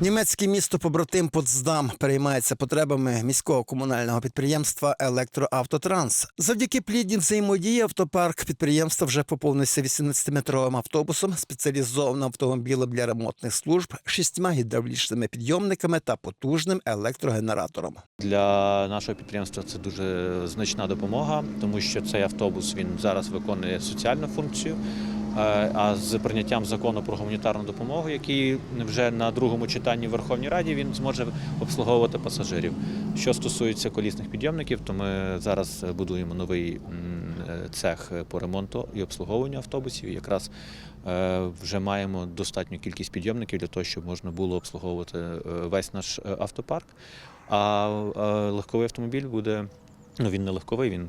Німецьке місто побратим Потсдам переймається потребами міського комунального підприємства Електроавтотранс. Завдяки плідній взаємодії автопарк підприємства вже поповнився 18-метровим автобусом, спеціалізованим автомобілем для ремонтних служб, шістьма гідравлічними підйомниками та потужним електрогенератором. Для нашого підприємства це дуже значна допомога, тому що цей автобус він зараз виконує соціальну функцію. Е, А з прийняттям закону про гуманітарну допомогу, який вже на другому читанні в Верховній Раді, він зможе обслуговувати пасажирів. Що стосується колісних підйомників, то ми зараз будуємо новий е, цех по ремонту і обслуговуванню автобусів. Якраз е, вже маємо достатню кількість підйомників для того, щоб можна було обслуговувати весь наш автопарк. А легковий автомобіль буде, ну він не легковий, він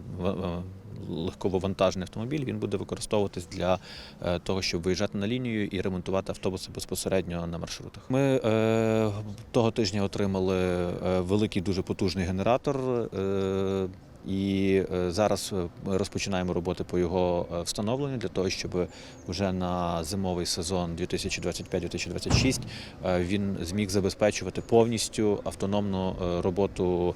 легково-вантажний автомобіль. Він буде використовуватись для е, того, щоб виїжджати на лінію і ремонтувати автобуси безпосередньо на маршрутах. Ми е, того тижня отримали е, великий дуже потужний генератор. Е, і е, зараз ми розпочинаємо роботи по його встановленню для того, щоб вже на зимовий сезон 2025-2026 е, він зміг забезпечувати повністю автономну роботу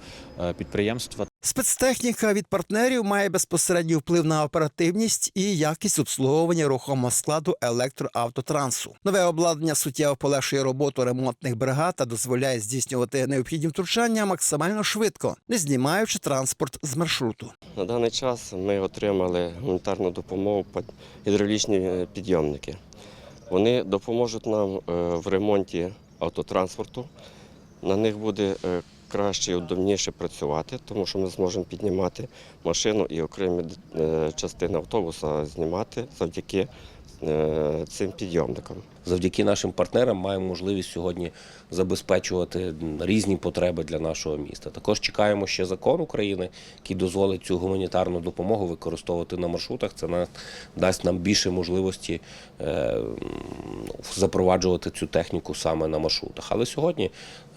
підприємства. Спецтехніка від партнерів має безпосередній вплив на оперативність і якість обслуговування рухомого складу електроавтотрансу. Нове обладнання суттєво полегшує роботу ремонтних бригад та дозволяє здійснювати необхідні втручання максимально швидко, не знімаючи транспорт з маршруту. На даний час ми отримали гуманітарну допомогу під гідравлічні е, підйомники. Вони допоможуть нам е, в ремонті автотранспорту. На них буде е, краще і удобніше працювати, тому що ми зможемо піднімати машину і окремі е, частини автобуса знімати завдяки е, цим підйомникам. Завдяки нашим партнерам маємо можливість сьогодні забезпечувати різні потреби для нашого міста. Також чекаємо ще закон України, який дозволить цю гуманітарну допомогу використовувати на маршрутах. Це на- дасть нам більше можливості е, запроваджувати цю техніку саме на маршрутах. Але сьогодні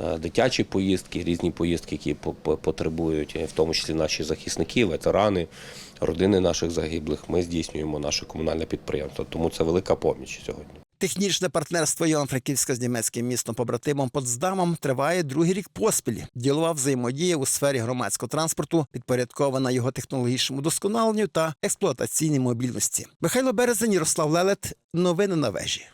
е, дитячі поїздки, різні поїздки, які по- по- потребують, в тому числі наші захисники, ветерани, родини наших загиблих, ми здійснюємо наше комунальне підприємство. Тому це велика поміч сьогодні. Технічне партнерство Івано-Франківська з німецьким містом побратимом Потсдамом триває другий рік поспіль. Ділова взаємодія у сфері громадського транспорту підпорядкована його технологічному досконаленню та експлуатаційній мобільності. Михайло Березень, Ярослав Лелет. Новини на вежі.